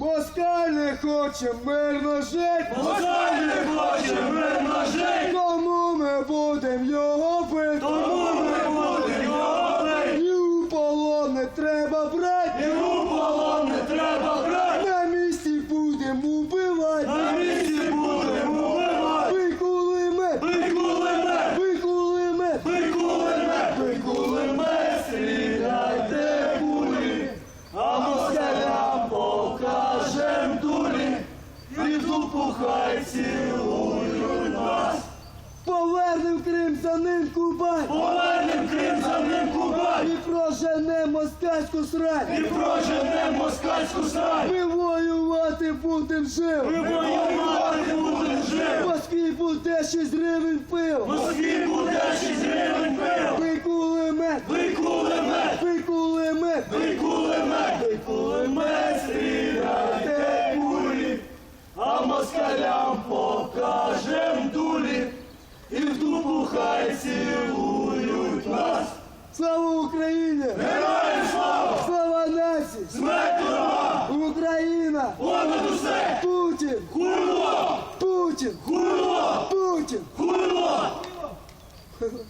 Москаль не хоче мирно жити, Москаль не хоче мирно жити, тому ми будем його бити. тому ми будемо його бити. І у полон не треба брати, І у полон не треба брати, на місці будем убивати. на місці будемо вбивати. Ви кулемет, Ви кулемет, ви кулемет, ви кулемет, ви кулемет, стріляйте кулі, а москалям покажем дулі, і в дупу хай цілують нас. повернем Крим за ним Кубань. Повернем Крим за ним Кубань, І проженем москальську срань. і проженем москальську срань. Ми воювати будем Ми воювати будем В жив. Москві буде 6 гривень пив. Москві буде 6 гривень пив. Ви кулемет, Ви кулемет, ви кулемет, ви кулемет, ви кулемет, москалям покажем дулі і в дубу хай цілують нас. Слава Україні! Героям слава! Слава нації! Смерть ворога! Україна! Понад усе! Путін! Хуйло! Путін! Хуйло! Путін! Хуйло!